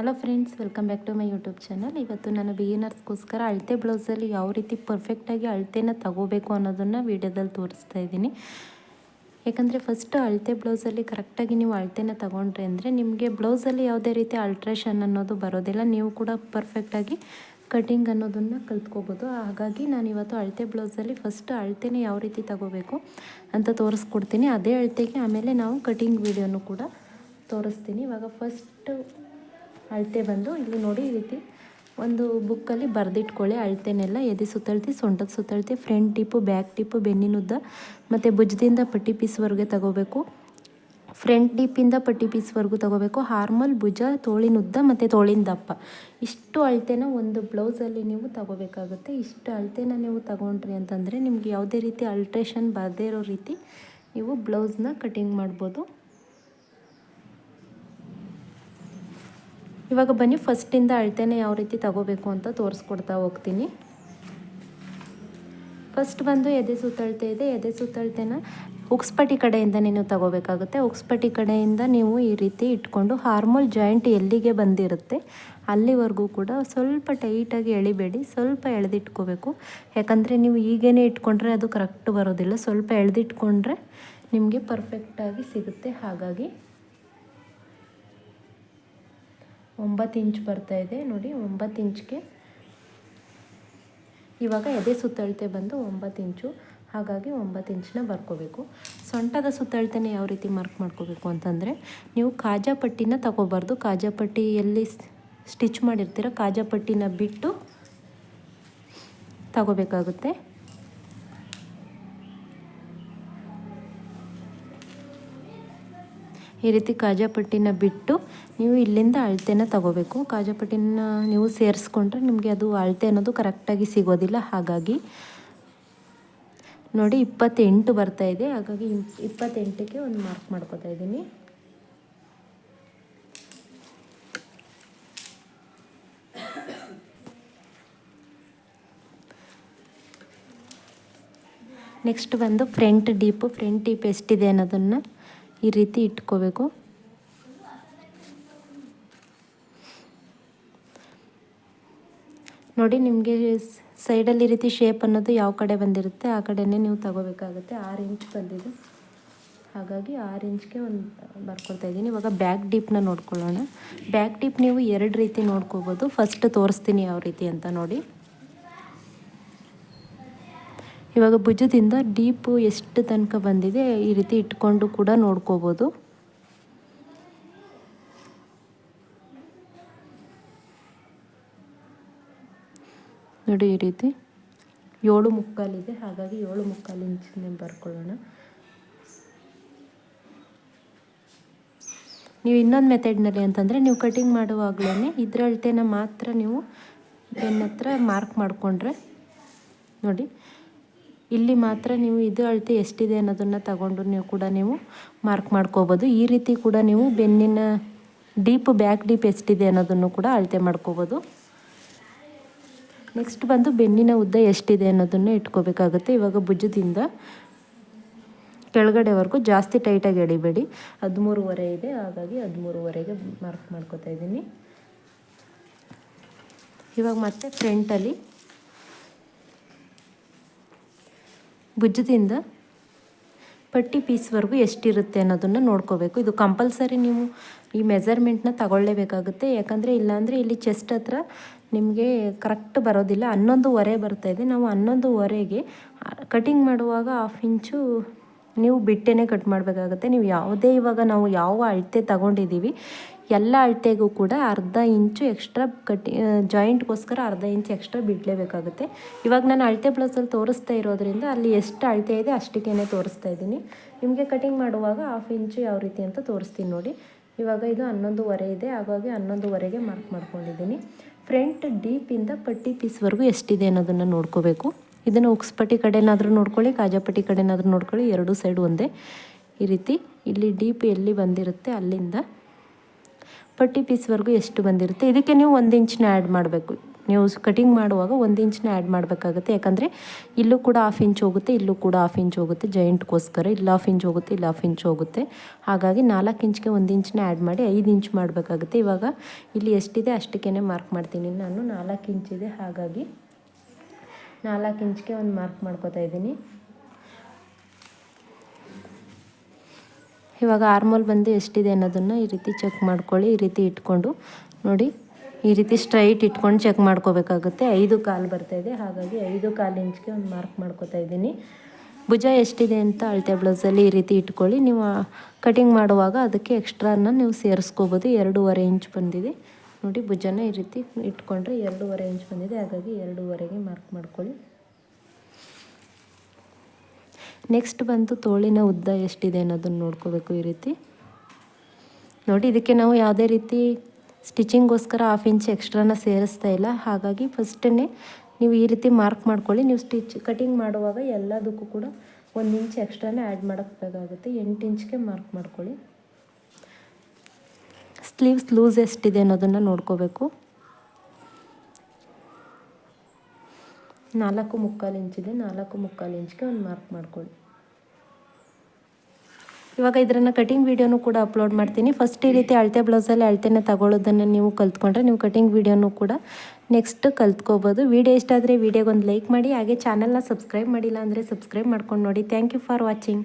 Hello friends welcome back to my YouTube channel ಇವತ್ತು ನಾನು ಬಿಗಿನರ್ಸ್ಗೋಸ್ಕರ ಅಳತೆ ಬ್ಲೌಸಲ್ಲಿ ಯಾವ ರೀತಿ ಪರ್ಫೆಕ್ಟಾಗಿ ಅಳತೆನ ತಗೋಬೇಕು ಅನ್ನೋದನ್ನು ವೀಡಿಯೋದಲ್ಲಿ ತೋರಿಸ್ತಾ ಇದ್ದೀನಿ. ಯಾಕಂದರೆ ಫಸ್ಟ್ ಅಳತೆ ಬ್ಲೌಸಲ್ಲಿ ಕರೆಕ್ಟಾಗಿ ನೀವು ಅಳತೆನ ತಗೊಂಡ್ರೆ ಅಂದರೆ ನಿಮಗೆ ಬ್ಲೌಸಲ್ಲಿ ಯಾವುದೇ ರೀತಿ ಅಲ್ಟ್ರೇಷನ್ ಅನ್ನೋದು ಬರೋದಿಲ್ಲ. ನೀವು ಕೂಡ ಪರ್ಫೆಕ್ಟಾಗಿ ಕಟಿಂಗ್ ಅನ್ನೋದನ್ನು ಕಲ್ತ್ಕೋಬೋದು. ಹಾಗಾಗಿ ನಾನು ಇವತ್ತು ಅಳತೆ ಬ್ಲೌಸಲ್ಲಿ ಫಸ್ಟ್ ಅಳತೆನ ಯಾವ ರೀತಿ ತಗೋಬೇಕು ಅಂತ ತೋರಿಸ್ಕೊಡ್ತೀನಿ. ಅದೇ ಅಳತೆಗೆ ಆಮೇಲೆ ನಾವು ಕಟಿಂಗ್ ವಿಡಿಯೋನು ಕೂಡ ತೋರಿಸ್ತೀನಿ. ಇವಾಗ ಫಸ್ಟು ಅಳತೆ ಬಂದು ಇಲ್ಲಿ ನೋಡಿ ಈ ರೀತಿ ಒಂದು ಬುಕ್ಕಲ್ಲಿ ಬರೆದಿಟ್ಕೊಳ್ಳಿ. ಅಳತೆನೆಲ್ಲ ಎದೆ ಸುತ್ತಳತಿ, ಸೊಂಟದ ಸುತ್ತಳತಿ, ಫ್ರಂಟ್ ಟಿಪ್ಪು, ಬ್ಯಾಕ್ ಟಿಪ್ಪು ಬೆನ್ನಿನುದ್ದ ಮತ್ತು ಭುಜದಿಂದ ಪಟ್ಟಿ ಪೀಸ್ವರೆಗೆ ತಗೋಬೇಕು. ಫ್ರಂಟ್ ಡಿಪ್ಪಿಂದ ಪಟ್ಟಿ ಪೀಸ್ವರೆಗೂ ತಗೋಬೇಕು. ಹಾರ್ಮಲ್ ಭುಜ ತೋಳಿನುದ್ದ ಮತ್ತು ತೋಳಿನ ದಪ್ಪ. ಇಷ್ಟು ಅಳತೆನ ಒಂದು ಬ್ಲೌಸಲ್ಲಿ ನೀವು ತಗೋಬೇಕಾಗುತ್ತೆ. ಇಷ್ಟು ಅಳತೆನ ನೀವು ತಗೊಂಡ್ರಿ ಅಂತಂದರೆ ನಿಮ್ಗೆ ಯಾವುದೇ ರೀತಿ ಅಲ್ಟ್ರೇಷನ್ ಬರದೇ ಇರೋ ರೀತಿ ನೀವು ಬ್ಲೌಸ್ನ ಕಟಿಂಗ್ ಮಾಡ್ಬೋದು. ಇವಾಗ ಬನ್ನಿ ಫಸ್ಟಿಂದ ಅಳತೆನೆ ಯಾವ ರೀತಿ ತಗೋಬೇಕು ಅಂತ ತೋರಿಸ್ಕೊಡ್ತಾ ಹೋಗ್ತೀನಿ. ಫಸ್ಟ್ ಬಂದು ಎದೆ ಸುತ್ತಳತೆ ಇದೆ. ಎದೆ ಸುತ್ತಳತೆನ ಉಕ್ಸ್ಪಟಿ ಕಡೆಯಿಂದ ನೀವು ತಗೋಬೇಕಾಗುತ್ತೆ. ಉಕ್ಸ್ಪಟಿ ಕಡೆಯಿಂದ ನೀವು ಈ ರೀತಿ ಇಟ್ಕೊಂಡು ಹಾರ್ಮೋಲ್ ಜಾಯಿಂಟ್ ಎಲ್ಲಿಗೆ ಬಂದಿರುತ್ತೆ ಅಲ್ಲಿವರೆಗೂ ಕೂಡ ಸ್ವಲ್ಪ ಟೈಟಾಗಿ ಎಳಿಬೇಡಿ, ಸ್ವಲ್ಪ ಎಳೆದಿಟ್ಕೋಬೇಕು. ಯಾಕಂದರೆ ನೀವು ಈಗೇನೆ ಇಟ್ಕೊಂಡ್ರೆ ಅದು ಕರೆಕ್ಟ್ ಬರೋದಿಲ್ಲ. ಸ್ವಲ್ಪ ಎಳೆದಿಟ್ಕೊಂಡ್ರೆ ನಿಮಗೆ ಪರ್ಫೆಕ್ಟಾಗಿ ಸಿಗುತ್ತೆ. ಹಾಗಾಗಿ ಒಂಬತ್ತು ಇಂಚ್ ಬರ್ತಾ ಇದೆ. ನೋಡಿ, ಒಂಬತ್ತು ಇಂಚ್ಗೆ. ಇವಾಗ ಎದೆ ಸುತ್ತಳತೆ ಬಂದು ಒಂಬತ್ತು ಇಂಚು. ಹಾಗಾಗಿ ಒಂಬತ್ತು ಇಂಚನ್ನ ಬರ್ಕೋಬೇಕು. ಸೊಂಟದ ಸುತ್ತಳತೆನ ಯಾವ ರೀತಿ ಮಾರ್ಕ್ ಮಾಡ್ಕೋಬೇಕು ಅಂತಂದರೆ, ನೀವು ಕಾಜಾಪಟ್ಟಿನ ತಗೋಬಾರ್ದು. ಕಾಜಾಪಟ್ಟಿ ಎಲ್ಲಿ ಸ್ಟಿಚ್ ಮಾಡಿರ್ತೀರ ಕಾಜಾಪಟ್ಟಿನ ಬಿಟ್ಟು ತಗೋಬೇಕಾಗುತ್ತೆ. ಈ ರೀತಿ ಕಾಜಾಪಟ್ಟಿನ ಬಿಟ್ಟು ನೀವು ಇಲ್ಲಿಂದ ಅಳತೆನ ತಗೋಬೇಕು. ಕಾಜಾಪಟ್ಟಿನ ನೀವು ಸೇರಿಸ್ಕೊಂಡ್ರೆ ನಿಮಗೆ ಅದು ಅಳತೆ ಅನ್ನೋದು ಕರೆಕ್ಟಾಗಿ ಸಿಗೋದಿಲ್ಲ. ಹಾಗಾಗಿ ನೋಡಿ ಇಪ್ಪತ್ತೆಂಟು ಬರ್ತಾ ಇದೆ. ಹಾಗಾಗಿ ಇಪ್ಪತ್ತೆಂಟಕ್ಕೆ ಒಂದು ಮಾರ್ಕ್ ಮಾಡ್ಕೋತಾ ಇದ್ದೀನಿ. ನೆಕ್ಸ್ಟ್ ಬಂದು ಫ್ರಂಟ್ ಡೀಪು ಫ್ರಂಟ್ ಡೀಪ್ ಎಷ್ಟಿದೆ ಅನ್ನೋದನ್ನು ಈ ರೀತಿ ಇಟ್ಕೋಬೇಕು. ನೋಡಿ ನಿಮಗೆ ಸೈಡಲ್ಲಿ ರೀತಿ ಶೇಪ್ ಅನ್ನೋದು ಯಾವ ಕಡೆ ಬಂದಿರುತ್ತೆ ಆ ಕಡೆನೇ ನೀವು ತಗೋಬೇಕಾಗುತ್ತೆ. ಆರು ಇಂಚ್ ಬಂದಿದೆ. ಹಾಗಾಗಿ ಆರು ಇಂಚ್ಗೆ ಒಂದು ಬರ್ಕೊಳ್ತಾ ಇದ್ದೀನಿ. ಇವಾಗ ಬ್ಯಾಕ್ ಡೀಪ್ನ ನೋಡ್ಕೊಳ್ಳೋಣ. ಬ್ಯಾಕ್ ಡೀಪ್ ನೀವು ಎರಡು ರೀತಿ ನೋಡ್ಕೋಬೋದು. ಫಸ್ಟ್ ತೋರಿಸ್ತೀನಿ ಯಾವ ರೀತಿ ಅಂತ ನೋಡಿ. ಇವಾಗ ಭುಜದಿಂದ ಡೀಪು ಎಷ್ಟು ತನಕ ಬಂದಿದೆ ಈ ರೀತಿ ಇಟ್ಕೊಂಡು ಕೂಡ ನೋಡ್ಕೋಬೋದು. ನೋಡಿ ಈ ರೀತಿ ಏಳು ಮುಕ್ಕಾಲಿದೆ, ಹಾಗಾಗಿ ಏಳು ಮುಕ್ಕಾಲು ಇಂಚಿನ ಬರ್ಕೊಳ್ಳೋಣ. ನೀವು ಇನ್ನೊಂದು ಮೆಥಡ್ನಲ್ಲಿ ಅಂತಂದರೆ ನೀವು ಕಟಿಂಗ್ ಮಾಡುವಾಗಲೇ ಇದರ ಅಳತೆನ ಮಾತ್ರ ನೀವು ಬೆನ್ನ ಹತ್ರ ಮಾರ್ಕ್ ಮಾಡಿಕೊಂಡ್ರೆ ನೋಡಿ ಇಲ್ಲಿ ಮಾತ್ರ ನೀವು ಇದು ಅಳತೆ ಎಷ್ಟಿದೆ ಅನ್ನೋದನ್ನು ತಗೊಂಡು ನೀವು ಕೂಡ ನೀವು ಮಾರ್ಕ್ ಮಾಡ್ಕೋಬೋದು. ಈ ರೀತಿ ಕೂಡ ನೀವು ಬೆನ್ನಿನ ಡೀಪ್ ಬ್ಯಾಕ್ ಡೀಪ್ ಎಷ್ಟಿದೆ ಅನ್ನೋದನ್ನು ಕೂಡ ಅಳತೆ ಮಾಡ್ಕೋಬೋದು. ನೆಕ್ಸ್ಟ್ ಬಂದು ಬೆನ್ನಿನ ಉದ್ದ ಎಷ್ಟಿದೆ ಅನ್ನೋದನ್ನು ಇಟ್ಕೋಬೇಕಾಗುತ್ತೆ. ಇವಾಗ ಭುಜದಿಂದ ಕೆಳಗಡೆವರೆಗೂ ಜಾಸ್ತಿ ಟೈಟಾಗಿ ಎಳಿಬೇಡಿ. ಹದಿಮೂರುವರೆ ಇದೆ, ಹಾಗಾಗಿ ಹದಿಮೂರುವರೆಗೆ ಮಾರ್ಕ್ ಮಾಡ್ಕೋತಾ ಇದ್ದೀನಿ. ಇವಾಗ ಮತ್ತೆ ಫ್ರಂಟಲ್ಲಿ ಭುಜದಿಂದ ಪಟ್ಟಿ ಪೀಸ್ವರೆಗೂ ಎಷ್ಟಿರುತ್ತೆ ಅನ್ನೋದನ್ನು ನೋಡ್ಕೋಬೇಕು. ಇದು ಕಂಪಲ್ಸರಿ ನೀವು ಈ ಮೆಜರ್ಮೆಂಟ್ನ ತಗೊಳ್ಳೇಬೇಕಾಗುತ್ತೆ. ಯಾಕಂದರೆ ಇಲ್ಲಾಂದರೆ ಇಲ್ಲಿ ಚೆಸ್ಟ್ ಹತ್ರ ನಿಮಗೆ ಕರೆಕ್ಟ್ ಬರೋದಿಲ್ಲ. ಹನ್ನೊಂದುವರೆ ಇದೆ. ನಾವು ಹನ್ನೊಂದುವರೆಗೆ ಕಟಿಂಗ್ ಮಾಡುವಾಗ ಹಾಫ್ ಇಂಚು ನೀವು ಬಿಟ್ಟೇ ಕಟ್ ಮಾಡಬೇಕಾಗುತ್ತೆ. ನೀವು ಯಾವುದೇ ಇವಾಗ ನಾವು ಯಾವ ಅಳತೆ ತಗೊಂಡಿದ್ದೀವಿ ಎಲ್ಲ ಅಳತೆಗೂ ಕೂಡ ಅರ್ಧ ಇಂಚು ಎಕ್ಸ್ಟ್ರಾ ಕಟ್ಟಿ ಜಾಯಿಂಟ್ಗೋಸ್ಕರ ಅರ್ಧ ಇಂಚು ಎಕ್ಸ್ಟ್ರಾ ಬಿಡಲೇಬೇಕಾಗುತ್ತೆ. ಇವಾಗ ನಾನು ಅಳತೆ ಬ್ಲೌಸಲ್ಲಿ ತೋರಿಸ್ತಾ ಇರೋದ್ರಿಂದ ಅಲ್ಲಿ ಎಷ್ಟು ಅಳತೆ ಇದೆ ಅಷ್ಟಕ್ಕೇ ತೋರಿಸ್ತಾ ಇದ್ದೀನಿ. ನಿಮಗೆ ಕಟಿಂಗ್ ಮಾಡುವಾಗ ಹಾಫ್ ಇಂಚು ಯಾವ ರೀತಿ ಅಂತ ತೋರಿಸ್ತೀನಿ ನೋಡಿ. ಇವಾಗ ಇದು ಹನ್ನೊಂದುವರೆ ಇದೆ, ಹಾಗಾಗಿ ಹನ್ನೊಂದುವರೆಗೆ ಮಾರ್ಕ್ ಮಾಡ್ಕೊಂಡಿದ್ದೀನಿ. ಫ್ರಂಟ್ ಡೀಪಿಂದ ಪಟ್ಟಿ ಪೀಸ್ವರೆಗೂ ಎಷ್ಟಿದೆ ಅನ್ನೋದನ್ನು ನೋಡ್ಕೋಬೇಕು. ಇದನ್ನು ಉಕ್ಸ್ಪಟ್ಟಿ ಕಡೆನಾದರೂ ನೋಡ್ಕೊಳ್ಳಿ ಕಾಜಾಪಟ್ಟಿ ಕಡೆನಾದರೂ ನೋಡ್ಕೊಳ್ಳಿ, ಎರಡೂ ಸೈಡ್ ಒಂದೇ. ಈ ರೀತಿ ಇಲ್ಲಿ ಡೀಪ್ ಎಲ್ಲಿ ಬಂದಿರುತ್ತೆ ಅಲ್ಲಿಂದ ಪಟ್ಟಿ ಪೀಸ್ವರೆಗೂ ಎಷ್ಟು ಬಂದಿರುತ್ತೆ? ಇದಕ್ಕೆ ನೀವು ಒಂದು ಇಂಚನ್ನ ಆ್ಯಡ್ ಮಾಡಬೇಕು. ನೀವು ಕಟಿಂಗ್ ಮಾಡುವಾಗ ಒಂದು ಇಂಚನ್ನ ಆ್ಯಡ್ ಮಾಡಬೇಕಾಗುತ್ತೆ. ಯಾಕಂದರೆ ಇಲ್ಲೂ ಕೂಡ ಹಾಫ್ ಇಂಚ್ ಹೋಗುತ್ತೆ, ಇಲ್ಲೂ ಕೂಡ ಹಾಫ್ ಇಂಚ್ ಹೋಗುತ್ತೆ. ಜಾಯಿಂಟ್ಗೋಸ್ಕರ ಇಲ್ಲಿ ಹಾಫ್ ಇಂಚ್ ಹೋಗುತ್ತೆ, ಇಲ್ಲಿ ಹಾಫ್ ಇಂಚ್ ಹೋಗುತ್ತೆ. ಹಾಗಾಗಿ ನಾಲ್ಕು ಇಂಚ್ಗೆ ಒಂದು ಇಂಚನ್ನ ಆ್ಯಡ್ ಮಾಡಿ ಐದು ಇಂಚ್ ಮಾಡಬೇಕಾಗುತ್ತೆ. ಇವಾಗ ಇಲ್ಲಿ ಎಷ್ಟಿದೆ ಅಷ್ಟಕ್ಕೇ ಮಾರ್ಕ್ ಮಾಡ್ತೀನಿ ನಾನು. ನಾಲ್ಕು ಇಂಚಿದೆ ಹಾಗಾಗಿ ನಾಲ್ಕು ಇಂಚ್ಗೆ ಒಂದು ಮಾರ್ಕ್ ಮಾಡ್ಕೋತಾ ಇದ್ದೀನಿ. ಇವಾಗ ಆರ್ಮೋಲ್ ಬಂದು ಎಷ್ಟಿದೆ ಅನ್ನೋದನ್ನು ಈ ರೀತಿ ಚೆಕ್ ಮಾಡ್ಕೊಳ್ಳಿ, ಈ ರೀತಿ ಇಟ್ಕೊಂಡು ನೋಡಿ, ಈ ರೀತಿ ಸ್ಟ್ರೈಟ್ ಇಟ್ಕೊಂಡು ಚೆಕ್ ಮಾಡ್ಕೋಬೇಕಾಗುತ್ತೆ. ಐದು ಕಾಲು ಇದೆ, ಹಾಗಾಗಿ ಐದು ಕಾಲು ಇಂಚ್ಗೆ ಒಂದು ಮಾರ್ಕ್ ಮಾಡ್ಕೋತಾ ಇದ್ದೀನಿ. ಭುಜ ಎಷ್ಟಿದೆ ಅಂತ ಅಳತೆ ಬ್ಲೌಸಲ್ಲಿ ಈ ರೀತಿ ಇಟ್ಕೊಳ್ಳಿ. ನೀವು ಕಟಿಂಗ್ ಮಾಡುವಾಗ ಅದಕ್ಕೆ ಎಕ್ಸ್ಟ್ರಾನ ನೀವು ಸೇರಿಸ್ಕೋಬೋದು. ಎರಡೂವರೆ ಇಂಚ್ ಬಂದಿದೆ. ನೋಡಿ, ಭುಜನ ಈ ರೀತಿ ಇಟ್ಕೊಂಡ್ರೆ ಎರಡೂವರೆ ಇಂಚ್ ಬಂದಿದೆ, ಹಾಗಾಗಿ ಎರಡೂವರೆಗೆ ಮಾರ್ಕ್ ಮಾಡ್ಕೊಳ್ಳಿ. ನೆಕ್ಸ್ಟ್ ಬಂದು ತೋಳಿನ ಉದ್ದ ಎಷ್ಟಿದೆ ಅನ್ನೋದನ್ನು ನೋಡ್ಕೋಬೇಕು ಈ ರೀತಿ. ನೋಡಿ, ಇದಕ್ಕೆ ನಾವು ಯಾವುದೇ ರೀತಿ ಸ್ಟಿಚಿಂಗೋಸ್ಕರ ಹಾಫ್ ಇಂಚ್ ಎಕ್ಸ್ಟ್ರಾನ ಸೇರಿಸ್ತಾ ಇಲ್ಲ. ಹಾಗಾಗಿ ಫಸ್ಟನ್ನೇ ನೀವು ಈ ರೀತಿ ಮಾರ್ಕ್ ಮಾಡ್ಕೊಳ್ಳಿ. ನೀವು ಸ್ಟಿಚ್ ಕಟಿಂಗ್ ಮಾಡುವಾಗ ಎಲ್ಲದಕ್ಕೂ ಕೂಡ ಒಂದು ಇಂಚ್ ಎಕ್ಸ್ಟ್ರಾನೇ ಆ್ಯಡ್ ಮಾಡೋಕ್ಕಾಗುತ್ತೆ ಎಂಟು ಇಂಚ್ಗೆ ಮಾರ್ಕ್ ಮಾಡ್ಕೊಳ್ಳಿ. ಸ್ಲೀವ್ಸ್ ಲೂಸ್ ಎಷ್ಟಿದೆ ಅನ್ನೋದನ್ನು ನೋಡ್ಕೋಬೇಕು. ನಾಲ್ಕು ಮುಕ್ಕಾಲು ಇಂಚಿದೆ ನಾಲ್ಕು ಮುಕ್ಕಾಲು ಇಂಚ್ಗೆ ಒಂದು ಮಾರ್ಕ್ ಮಾಡ್ಕೊಳ್ಳಿ. ಇವಾಗ ಇದನ್ನು ಕಟಿಂಗ್ ವೀಡಿಯೋನು ಕೂಡ ಅಪ್ಲೋಡ್ ಮಾಡ್ತೀನಿ. ಫಸ್ಟ್ ಈ ರೀತಿ ಅಳತೆ ಬ್ಲೌಸಲ್ಲಿ ಅಳತೆನ ತಗೊಳ್ಳೋದನ್ನು ನೀವು ಕಲ್ತ್ಕೊಂಡ್ರೆ ನೀವು ಕಟಿಂಗ್ ವೀಡಿಯೋನು ಕೂಡ ನೆಕ್ಸ್ಟ್ ಕಲ್ತ್ಕೋಬೋದು. ವೀಡಿಯೋ ಇಷ್ಟ ಆದರೆ ವೀಡಿಯೋಗೊಂದು ಲೈಕ್ ಮಾಡಿ, ಹಾಗೆ ಚಾನಲ್ನ ಸಬ್ಸ್ಕ್ರೈಬ್ ಮಾಡಿಲ್ಲ ಅಂದರೆ ಸಬ್ಸ್ಕ್ರೈಬ್ ಮಾಡ್ಕೊಂಡು ನೋಡಿ. Thank you for watching